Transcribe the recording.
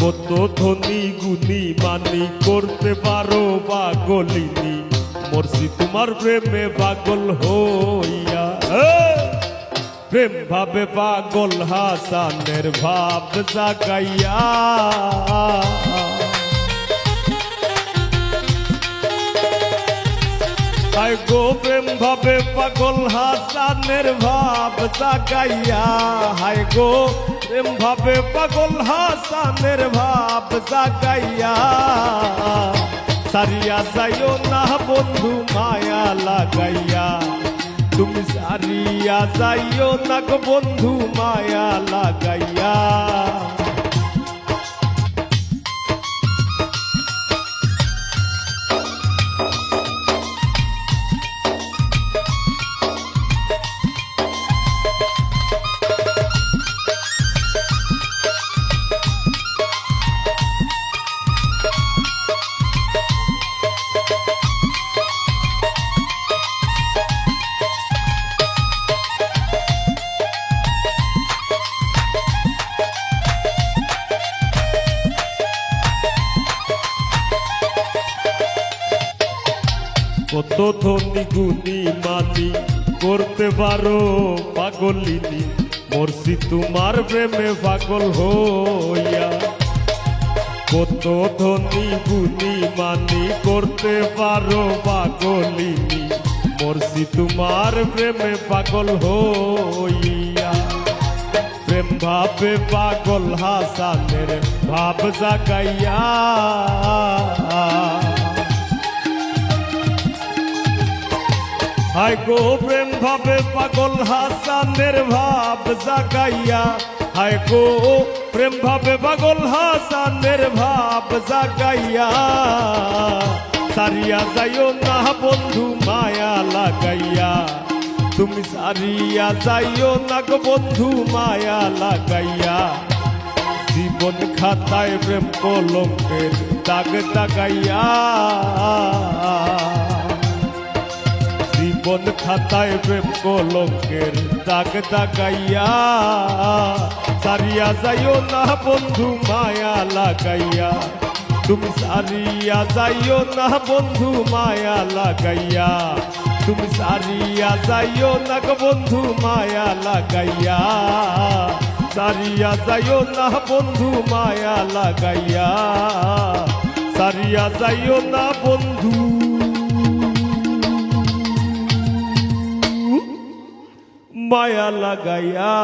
কত ধনী গুণী মানি করতে পারো পাগলিনী? মরছি তোমার প্রেমে পাগল হইয়া! প্রেম ভাবে পাগল হাসানের ভাব জাগাইয়া। তাই গো প্রেম ভাবে পাগল হাসানের ভাব জাগাইয়া। হায় গো প্রেম ভাবে পাগল হাসানের ভাব জাগাইয়া। সারিয়া যাইও না বন্ধু মায়া লাগাইয়া। তুমি সারিয়া যাইও না বন্ধু মায়া লাগাইয়া। কত ধনী গুণী মানি করতে পারো পাগলিনী মরছি তোমার প্রেমে পাগল হইয়া। কত ধনী গুণী মানি করতে পারো পাগলিনী মরছি তোমার প্রেমে পাগল হইয়া। প্রেম ভাবে পাগল হাসানের ভাব জাগাইয়া হায় গো, প্রেম ভাবে পাগল হাসানের ভাব জাগাইয়া। হায় গো, প্রেম ভাবে পাগল হাসানের ভাব জাগাইয়া। সারিয়া যাইও না বন্ধু, মায়া লাগাইয়া। তুমি সারিয়া যাইও না গো বন্ধু, মায়া লাগাইয়া। জীবন খাতায় প্রেম কলঙ্কের দাগ দাগাইয়া জীবন খাতায় প্রেম কলঙ্কের দাগ দাগাইয়া। সারিয়া যাইও না বন্ধু, মায়া লাগাইয়া। তুমি সারিয়া যাইও না বন্ধু, মায়া লাগাইয়া। তুমি সারিয়া যাইও না গো বন্ধু, মায়া লাগাইয়া। সারিয়া যাইও না বন্ধু, মায়া লাগাইয়া। সারিয়া যাইও না বন্ধু মায়া লাগাইয়া